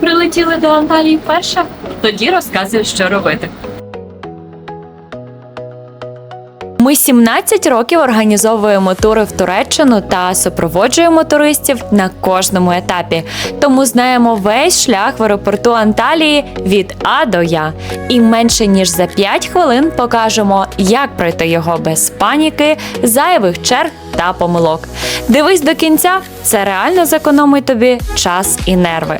Прилетіли до Анталії вперше? Тоді розказую, що робити. Ми 17 років організовуємо тури в Туреччину та супроводжуємо туристів на кожному етапі. Тому знаємо весь шлях в аеропорту Анталії від А до Я. І менше ніж за 5 хвилин покажемо, як пройти його без паніки, зайвих черг та помилок. Дивись до кінця, це реально зекономить тобі час і нерви.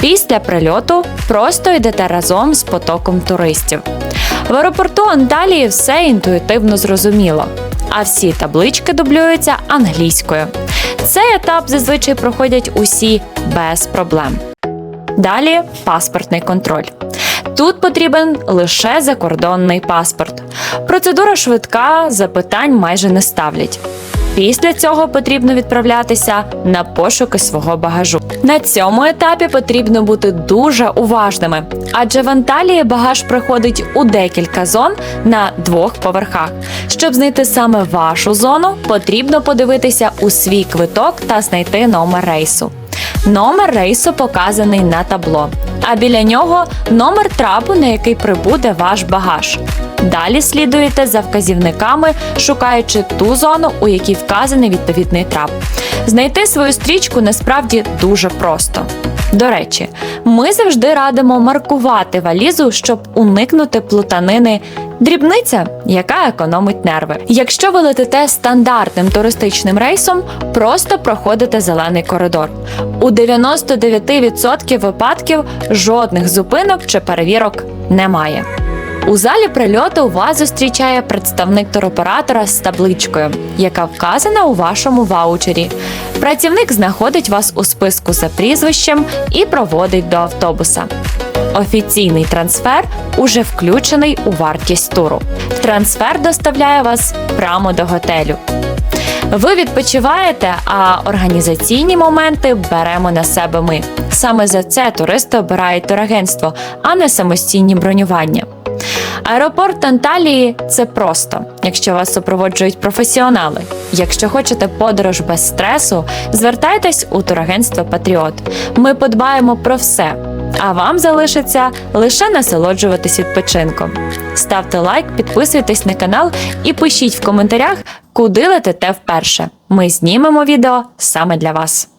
Після прильоту просто йдете разом з потоком туристів. В аеропорту Анталії все інтуїтивно зрозуміло, а всі таблички дублюються англійською. Цей етап зазвичай проходять усі без проблем. Далі паспортний контроль. Тут потрібен лише закордонний паспорт. Процедура швидка, запитань майже не ставлять. Після цього потрібно відправлятися на пошуки свого багажу. На цьому етапі потрібно бути дуже уважними, адже в Анталії багаж проходить у декілька зон на двох поверхах. Щоб знайти саме вашу зону, потрібно подивитися у свій квиток та знайти номер рейсу. Номер рейсу показаний на табло, а біля нього номер трапу, на який прибуде ваш багаж. Далі слідуєте за вказівниками, шукаючи ту зону, у якій вказаний відповідний трап. Знайти свою стрічку насправді дуже просто. До речі, ми завжди радимо маркувати валізу, щоб уникнути плутанини. Дрібниця, яка економить нерви. Якщо ви летите стандартним туристичним рейсом, просто проходите зелений коридор. У 99% випадків жодних зупинок чи перевірок немає. У залі прильоту вас зустрічає представник туроператора з табличкою, яка вказана у вашому ваучері. Працівник знаходить вас у списку за прізвищем і проводить до автобуса. Офіційний трансфер уже включений у вартість туру. Трансфер доставляє вас прямо до готелю. Ви відпочиваєте, а організаційні моменти беремо на себе ми. Саме за це туристи обирають турагентство, а не самостійні бронювання. Аеропорт Анталії це просто, якщо вас супроводжують професіонали. Якщо хочете подорож без стресу, звертайтесь у турагентство Патріот. Ми подбаємо про все. А вам залишиться лише насолоджуватись відпочинком. Ставте лайк, підписуйтесь на канал і пишіть в коментарях, куди летите вперше. Ми знімемо відео саме для вас.